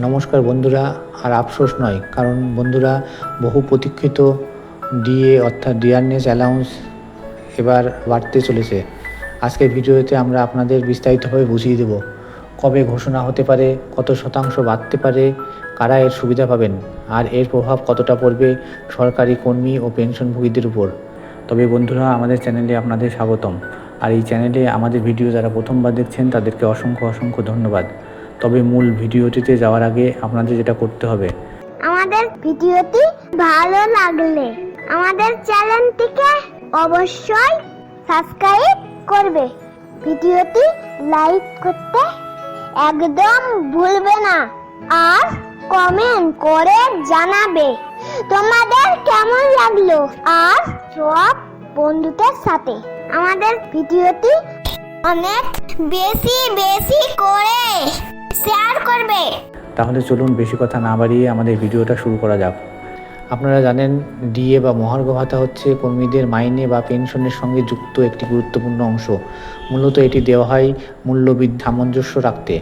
নমস্কার বন্ধুরা, আর আফসোস নয়, কারণ বন্ধুরা বহু প্রতীক্ষিত ডিএ অর্থাৎ ডিয়ারনেস অ্যালাউন্স এবার বাড়তে চলেছে। আজকের ভিডিওতে আমরা আপনাদের বিস্তারিতভাবে বুঝিয়ে দেব, কবে ঘোষণা হতে পারে, কত শতাংশ বাড়তে পারে, কারা এর সুবিধা পাবেন, আর এর প্রভাব কতটা পড়বে সরকারি কর্মী ও পেনশনভোগীদের উপর। তবে বন্ধুরা, আমাদের চ্যানেলে আপনাদের স্বাগতম, আর এই চ্যানেলে আমাদের ভিডিও যারা প্রথমবার দেখছেন, তাদেরকে অসংখ্য অসংখ্য ধন্যবাদ। তবে মূল ভিডিওটিতে যাওয়ার আগে আপনাদের যেটা করতে হবে। আমাদের ভিডিওটি ভালো লাগলে আমাদের চ্যানেলটিকে অবশ্যই সাবস্ক্রাইব করবে। ভিডিওটি লাইক করতে একদম ভুলবে না আর কমেন্ট করে জানাবে তোমাদের কেমন লাগল আর সব বন্ধুদের সাথে। আমাদের ভিডিওটি অনেক বেশি বেশি করে শেয়ার করবে। তাহলে চলুন বেশি কথা না বাড়িয়ে আমাদের ভিডিওটা শুরু করা যাক। আপনারা জানেন, ডিএ বা মহার্ঘ ভাতা হচ্ছে কর্মীদের মাইনে বা পেনশনের সঙ্গে যুক্ত একটি গুরুত্বপূর্ণ অংশ। মূলত এটি দেওয়া হয় মূল্যবৃদ্ধি সামঞ্জস্য রাখতে।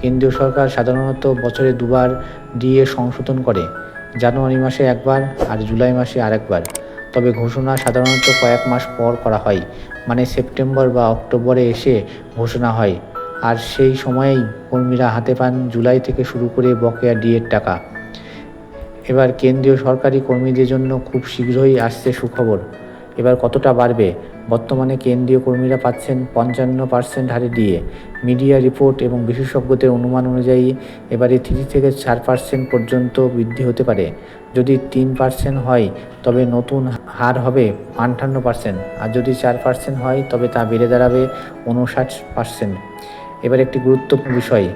কেন্দ্রীয় সরকার সাধারণত বছরে দুবার ডিএ সংশোধন করে, জানুয়ারি মাসে একবার আর জুলাই মাসে আরেকবার। তবে ঘোষণা সাধারণত কয়েক মাস পর করা হয় মানে সেপ্টেম্বর বা অক্টোবরে এসে ঘোষণা হয়। আর সেই সময়েই কর্মীরা হাতে পান জুলাই থেকে শুরু করে বকেয়া ডিএর টাকা। এবার কেন্দ্রীয় সরকারি কর্মীদের জন্য খুব শীঘ্রই আসছে সুখবর। এবার কতটা বাড়বে? বর্তমানে কেন্দ্রীয় কর্মীরা পাচ্ছেন পঞ্চান্ন পার্সেন্ট হারে দিয়ে মিডিয়া রিপোর্ট এবং বিশেষজ্ঞদের অনুমান অনুযায়ী এবারে থ্রি থেকে চার পার্সেন্ট পর্যন্ত বৃদ্ধি হতে পারে। যদি তিন পার্সেন্ট হয়, তবে নতুন হার হবে আটান্ন পার্সেন্ট। আর যদি চার পার্সেন্ট হয়, তবে তা বেড়ে দাঁড়াবে উনষাট পার্সেন্ট। এবার একটি গুরুত্বপূর্ণ বিষয়।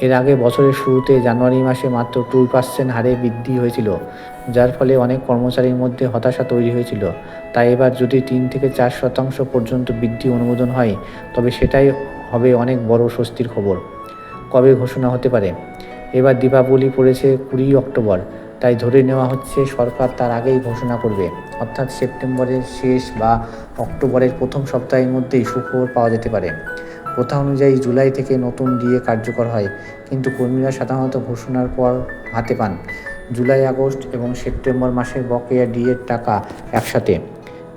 এর আগে বছরের শুরুতে জানুয়ারি মাসে মাত্র টু পার্সেন্ট হারে বৃদ্ধি হয়েছিল, যার ফলে অনেক কর্মচারীর মধ্যে হতাশা তৈরি হয়েছিল। তাই এবার যদি তিন থেকে চার শতাংশ পর্যন্ত বৃদ্ধি অনুমোদন হয়, তবে সেটাই হবে অনেক বড় স্বস্তির খবর। কবে ঘোষণা হতে পারে? এবার দীপাবলি পড়েছে কুড়ি অক্টোবর, তাই ধরে নেওয়া হচ্ছে সরকার তার আগেই ঘোষণা করবে। অর্থাৎ সেপ্টেম্বরের শেষ বা অক্টোবরের প্রথম সপ্তাহের মধ্যেই সুখবর পাওয়া যেতে পারে। প্রথা অনুযায়ী জুলাই থেকে নতুন ডিএ কার্যকর হয়, কিন্তু কর্মীরা সাধারণত ঘোষণার পর হাতে পান। জুলাই, আগস্ট এবং সেপ্টেম্বর মাসের বকেয়া ডিএর টাকা একসাথে।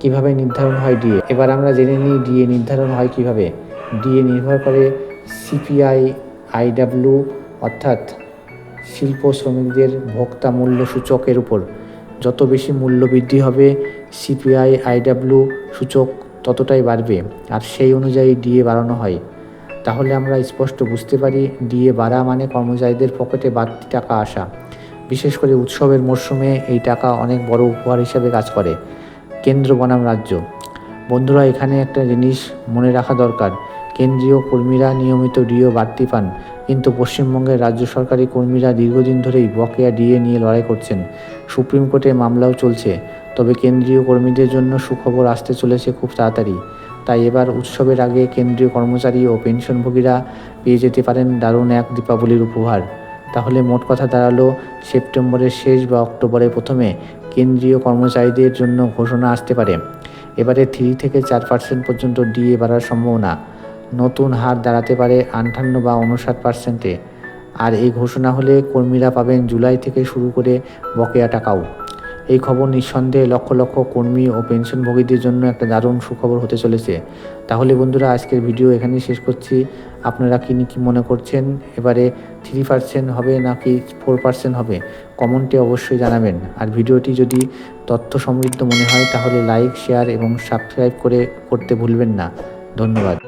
কীভাবে নির্ধারণ হয় ডিএ? এবার আমরা জেনে নিই ডিএ নির্ধারণ হয় কীভাবে। ডিএ নির্ভর করে সিপিআই, আইডাব্লিউ অর্থাৎ শিল্প শ্রমিকদের ভোক্তা মূল্য সূচকের উপর। যত বেশি মূল্য বৃদ্ধি হবে, সিপিআই, আইডাব্লিউ সূচক ততটাই বাড়বে। আর সেই অনুযায়ী ডিএ বাড়ানো হয়। তাহলে আমরা স্পষ্ট বুঝতে পারি ডিএ বাড়া মানে কর্মচারীদের পকেটে বাড়তি টাকা আসা। বিশেষ করে উৎসবের মরশুমে এই টাকা অনেক বড় উপহার হিসাবে কাজ করে। কেন্দ্র বনাম রাজ্য। বন্ধুরা, এখানে একটা জিনিস মনে রাখা দরকার। কেন্দ্রীয় কর্মীরা নিয়মিত ডিও বাড়তি পান, কিন্তু পশ্চিমবঙ্গের রাজ্য সরকারি কর্মীরা দীর্ঘদিন ধরেই বকেয়া ডিএ নিয়ে লড়াই করছেন। সুপ্রিম কোর্টে মামলাও চলছে, তবে কেন্দ্রীয় কর্মীদের জন্য সুখবর আসতে চলেছে খুব তাড়াতাড়ি। তাই এবার উৎসবের আগে কেন্দ্রীয় কর্মচারী ও পেনশনভোগীরা পেয়ে যেতে পারেন দারুণ এক দীপাবলির উপহার। তাহলে মোট কথা দাঁড়াল, সেপ্টেম্বরের শেষ বা অক্টোবরের প্রথমে কেন্দ্রীয় কর্মচারীদের জন্য ঘোষণা আসতে পারে। এবারে থ্রি থেকে চার পার্সেন্ট পর্যন্ত ডিএ বাড়ার সম্ভাবনা। নতুন হার দাঁড়াতে পারে আটান্ন বা উনষাট পার্সেন্টে। আর এই ঘোষণা হলে কর্মীরা পাবেন জুলাই থেকে শুরু করে বকেয়া টাকাও। এই খবর নিঃসন্দেহে লক্ষ লক্ষ কর্মী ও পেনশনভোগীদের জন্য একটা দারুণ সুখবর হতে চলেছে। তাহলে বন্ধুরা, আজকের ভিডিও এখানেই শেষ করছি। আপনারা কি কি মনে করছেন? এবারে থ্রি পার্সেন্ট হবে নাকি ফোর পার্সেন্ট হবে? কমেন্টে অবশ্যই জানাবেন। আর ভিডিওটি যদি তথ্য সমৃদ্ধ মনে হয়, তাহলে লাইক শেয়ার এবং সাবস্ক্রাইব করে করতে ভুলবেন না। ধন্যবাদ।